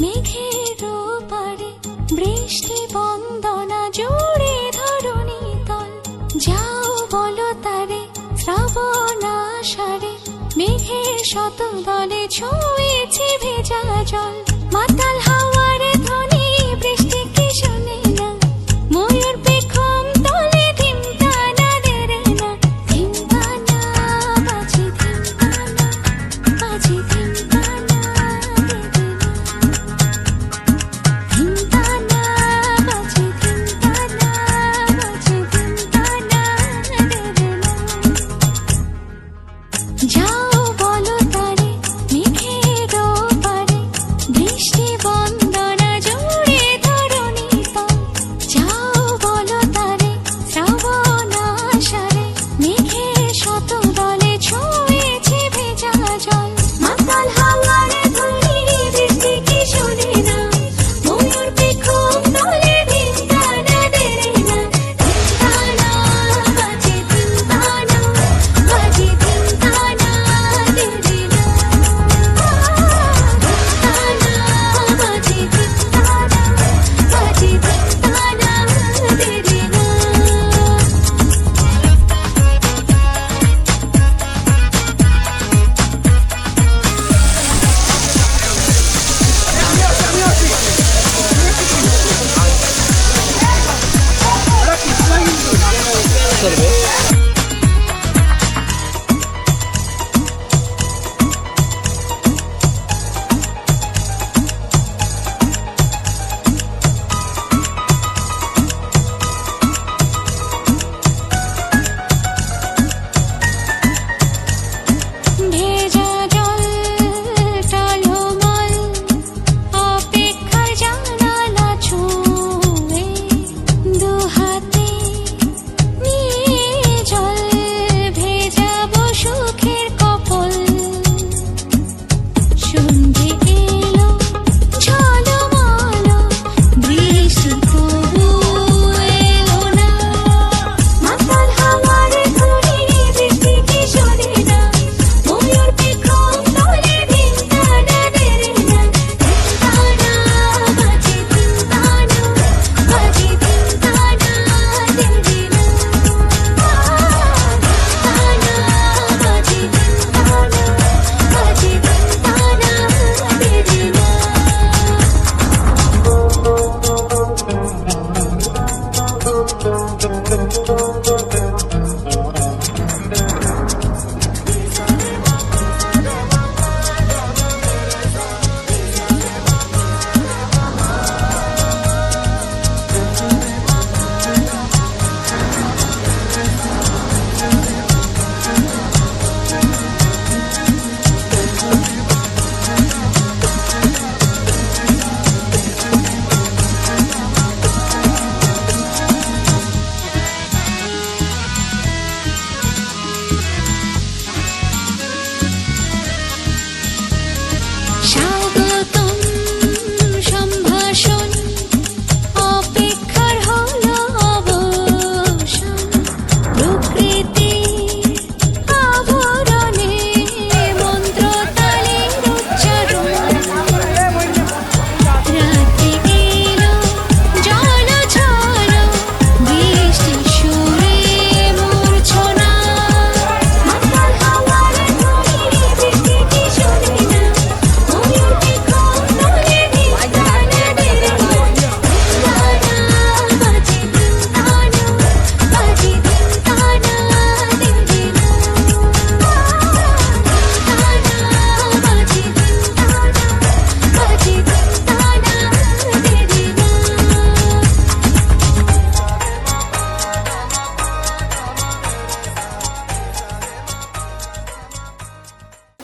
মেঘের পারে বৃষ্টি বন্দনা জুড়ে ধরণী তল। যাও বলো তারে, শ্রাবণ আষাঢ়ে, মেঘের শত দলে ছুঁয়েছে ভেজা জল। মাতাল চলবে